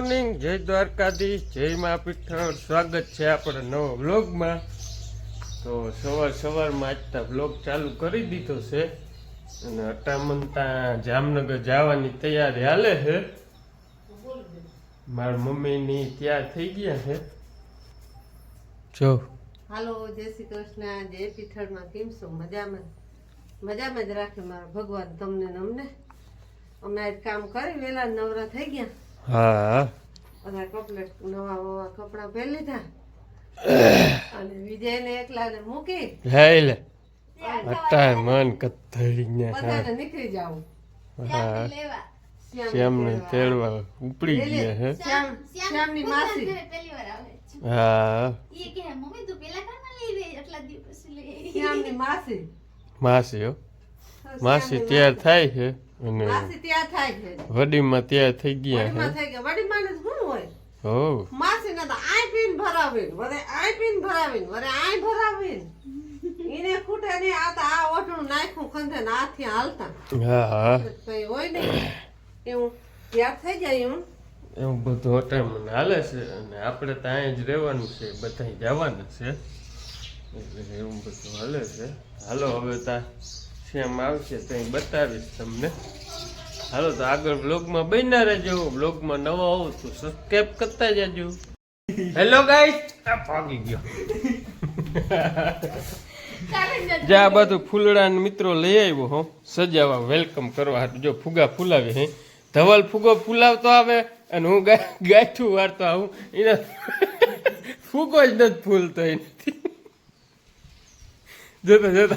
Morning જય દ્વારકાધીશ, જય મા પીઠળ. સ્વાગત છે આપણા નવા વ્લોગમાં. તો સવાર સવારમાં આજતા વ્લોગ ચાલુ કરી દીધો છે. અને અટામણતા જામનગર જવાની તૈયારી હાલે છે. મારા મમ્મીની તૈયાર થઈ ગયા છે. જો. હાલો, જય શ્રી કૃષ્ણ. જય પીઠળમાં કેમ છો? મજામાં? મજામાં જ રાખે મારા ભગવાન તમને અમને. અમે આજ કામ કરી, વેલા નવરા થઈ ગયા. હા. બધા કપલેટ નવા નવા કપડા પહેરી લીધા. અને વિજયને એકલાને મૂકી. હે લે. અટાય મન કથળી ને બધાને નીકળી જાવ હા. શ્યામને તેડવા ઉપડી ગયા હે. શ્યામ શ્યામની માસી. હા. શ્યામની માસી. માસી હો. માસી તૈયાર થાય છે. અને માસી ત્યાં થાય છે. વડીમાં તૈયાર થઈ ગયા વડીમાં થઈ ગયા. વડીમાં ને શું હોય? હો. માસી ને તો આય પીન ભરાવીન વરે આય પીન ભરાવીન વરે આય ભરાવીન. ઈને ખૂટે ને આ તો આ ઓટણું નાખ્યું ખંધે ને આથી હાલતા. હા. હા કઈ હોય નહીં. એવું ત્યાં થઈ જાય એવું એવું બધું અટામણ હાલે છે અને આપણે તો અહીંયા જ રહેવાનું છે બધા જવાનું છે. એટલે એવું બધું હાલે છે. હાલો હવે તા શ્યામ આવશે તો અહીં બતાવીશ તમને. હાલો તો આગળ બ્લોગમાં બન્યા રહેજો. બ્લોગમાં નવો આવો તો સબસ્ક્રાઈબ કરતા જજો. હેલો ગાઈસ આ ભાગી ગયો. જ્યાં બધું ફૂલડા મિત્રો લઈ આવ્યો હો. સજાવા વેલકમ કરવા. જો ફુગા ફૂલાવે હે. ધવલ ફુગો ફૂલાવતો આવે અને હું ગાંઠું વારતો આવું. એને ફૂગો જ નથી ફૂલતો એનાથી. જોતા જોતો.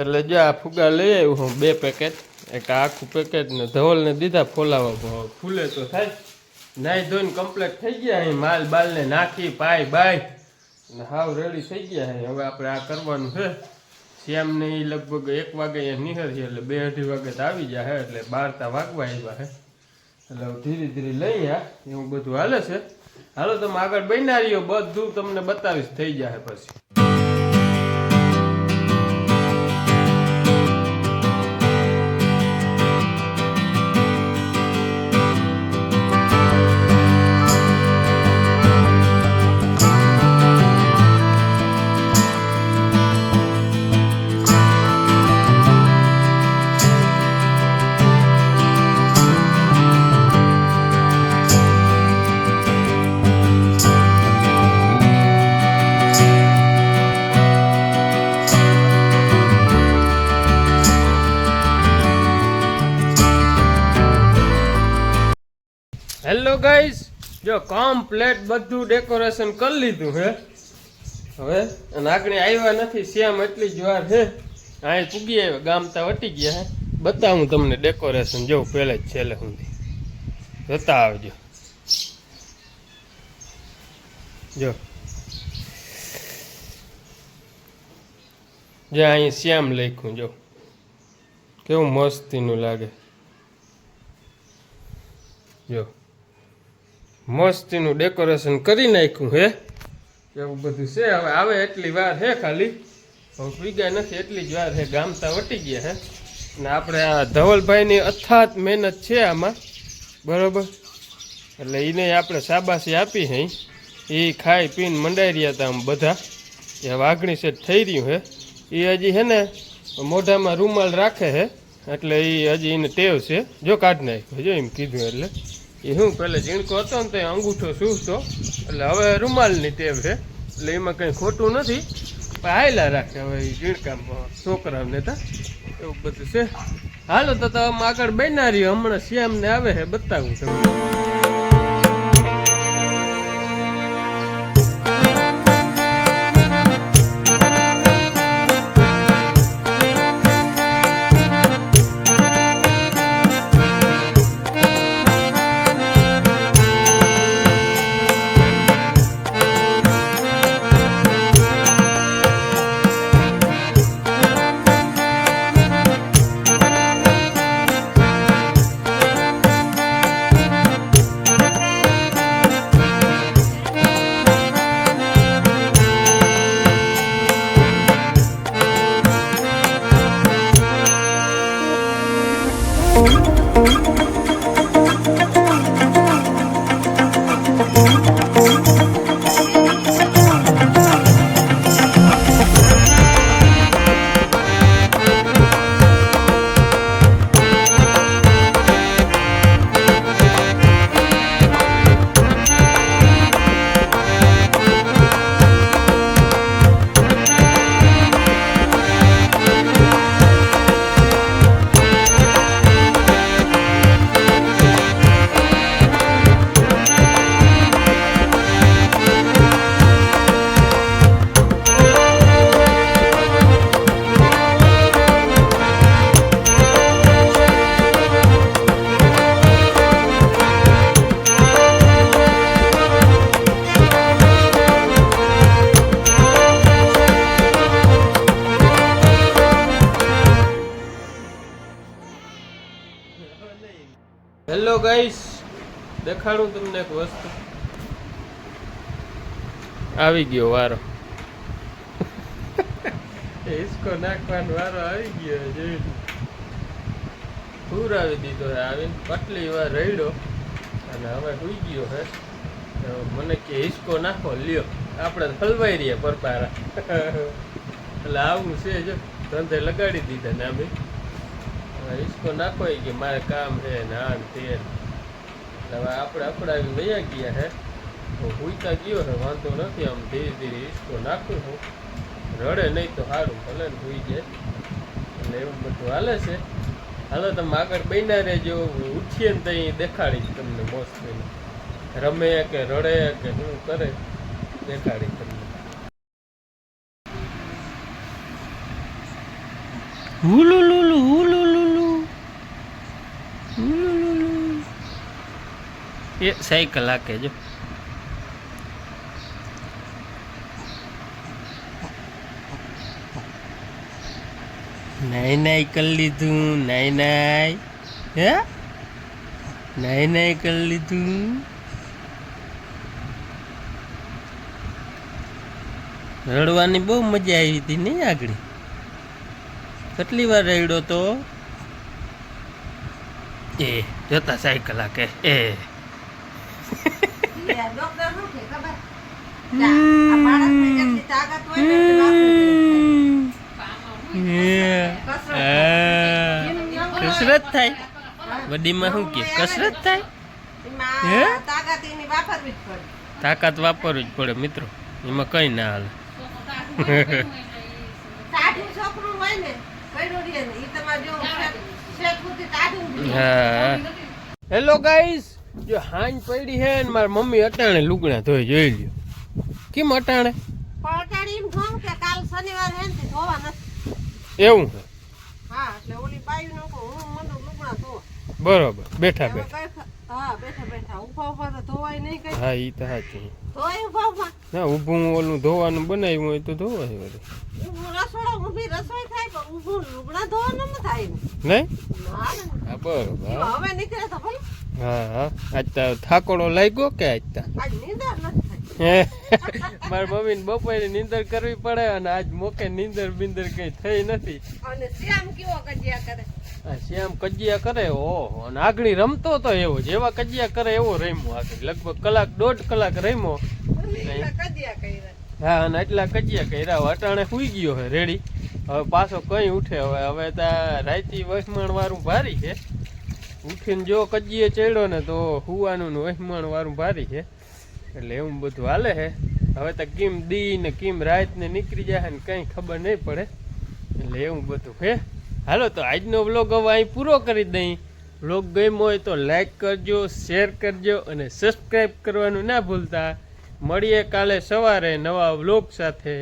એટલે જો આ ફુગા લઈ આવ્યો હું બે પેકેટ, એક આખું પેકેટ ને ધવલને દીધા ફોલાવા ફૂલે તો થાય. નાઈ ધોઈને કમ્પ્લીટ થઈ ગયા અહીં, માલ બાલને નાખી પાય બાય. ને હાવ રેડી થઈ ગયા છે હવે આપણે આ કરવાનું છે. શ્યામને એ લગભગ એક વાગે અહીંયા નીકળશે એટલે બે અઢી વાગે તો આવી જાય એટલે બાર તા વાગવા આવ્યા છે. એટલે ધીરે ધીરે લઈ આ, એવું બધું હાલે છે. હાલો તમે આગળ બન્યા બધું તમને બતાવીશ, થઈ જાય પછી. જો કમ્પ્લેટ બધું ડેકોરેશન કરી લીધું હે. હવે અને આગળ આવ્યા નથી, શ્યામ એટલી જ વાર છે અહીં પૂગી આવ્યા, ગામ તા વટી ગયા હે. બતાવું તમને ડેકોરેશન જોઉં પહેલે જ છેલ્લે સુધી. જોતા આવજો જો. જે અહીં શ્યામ લખ્યું, જો. કેવું મસ્તીનું લાગે. જો. મસ્તીનું ડેકોરેશન કરી નાખ્યું હે. એવું બધું છે. હવે આવે એટલી વાર હે ખાલી. હવે પીગાય નથી, એટલી જ વાર હે. ગામતા વટી ગયા હે. ને આપણે આ ધવલભાઈની અથાત મહેનત છે આમાં. બરોબર? એટલે એને આપણે શાબાશી આપી હે. એ ખાઈ પીને મંડાઈ રહ્યા હતા આમ બધા. એ વાઘણી સેટ થઈ રહ્યું હે. એ હજી હે ને મોઢામાં રૂમાલ રાખે હે. એટલે એ હજી એને ટેવ છે. જો કાઢ નાખ્યો. જો એમ કીધું એટલે. એ હું પહેલાં ઝીણકો હતો ને તો અંગૂઠો સૂસતો એટલે હવે રૂમાલની ટેવ છે. એટલે એમાં કંઈ ખોટું નથી. પણ હાયલા રાખે હવે એ ઝીણકામાં છોકરાઓને તો. એવું બધું છે. હાલો તો તમે આગળ બન્યા હમણાં શ્યામને આવે છે બતાવું તમને. ગાઈસ દેખાડું તમને એક વસ્તુ. આવી ગયો વારો. હિસકો નાખવાનો વારો આવી ગયો જોઈ પૂર આવી દીધો હે આવીને પટલી વાર રડ્યો. અને હવે સુઈ ગયો હે તો મને કે હિસકો નાખો લ્યો. આપણે હલવાઈ રહ્યા પરપારા એટલે આવું છે જો. ધંધે લગાડી દીધા ને અમે હિસકો નાખો કે મારે કામ હે ને આ તે હવે આપણે અપડાવી વયા ગયા હે. તો હુઈતા ગયો હે, વાંધો નથી, આમ ધીરે ધીરે હિસકો નાખું હું. રડે નહીં તો સારું ભલે ને હુઈ જાય. એટલે એવું બધું હાલે છે. હાલો, તમે આગળ બન્યા રહેજો. ઉઠીએ ને ત્યાં દેખાડીશ તમને મોસ્ટ રમે કે રડે કે શું કરે, દેખાડીશ તમને. હુલુલુલુ એ સાયકલ કલાકે જો નાઈ નાઈ કરી લીધું, નાઈ નાઈ. હે? નાઈ નાઈ કરી લીધું. રડવાની બહુ મજા આવી હતી નહીં આગળ? કેટલી વાર રડ્યો તો? એ, જતા સાયકલ હાકે એ. કસરત થાય વડીમાં શું કે કસરત થાય તાકાત વાપરવી જ પડે મિત્રો એમાં કઈ ના હાલે હેલો ગાઈસ જો હાંજ પડી હે ને મારી મમ્મી અટાણે લુગડા ધોઈ જોઈ લ્યો. કેમ અટાણે? અટાણે એમ કહું કે કાલ શનિવાર હે ને ધોવા નથી. એવું છે હા એટલે ઓલી બાયું નું હું મને લુગડા ધોવા. બરોબર બેઠા બેઠા. હા બેઠા બેઠા. ઊભા ઊભા તો ધોવાય નહીં કઈ. હા ઈ તો સાચું. ધોવાય ઊભા ઊભા ના ઊભું ઓલું ધોવાનું બનાવ્યું હોય તો ધોવાય વળી. ઊભું રસોડા ઊભી રસોઈ થાય પણ ઊભું લુગડા ધોવાનું ન. થાય નહીં હા બરોબર. હા. હવે નીકળે તો ભલે. હા હા. આજ તો થાકોડો લાગ્યો કે આજ તા? આજ નીંદર નથી મારી બપોરે નીંદર કરવી પડે અને આજ મોકે નીંદર બિંદર કઈ થઈ નથી. અને શ્યામ કેવો કજિયા કરે? શ્યામ કજિયા કરે ઓહો અને આગળી રમતો તો એવો જેવા કજિયા કરે એવો રમ્યો આગળ લગભગ કલાક દોઢ કલાક રમ્યો. હા અને એટલા કજિયા કર્યા. અટાણે સુઈ ગયો હે રેડી. હવે પાછો કઈ ઉઠે. હવે હવે ત્યાં રાયતી વસમણ વાળું ભારી છે ઉઠીને જો કજીએ ચડ્યો ને તો હુવાનું ને વસમણ વાળું ભારી છે એટલે એવું બધું હાલે છે હવે તો કેમ દી ને કેમ રાત ને નીકળી જાય ને કંઈ ખબર નહીં પડે. એટલે એવું બધું છે હાલો, તો આજનો વ્લોગ હવે અહીં પૂરો કરી દઈ. વ્લોગ ગમ્યો હોય તો લાઈક કરજો શેર કરજો અને સબસ્ક્રાઈબ કરવાનું ના ભૂલતા. મળીએ કાલે સવારે નવા વ્લોગ સાથે.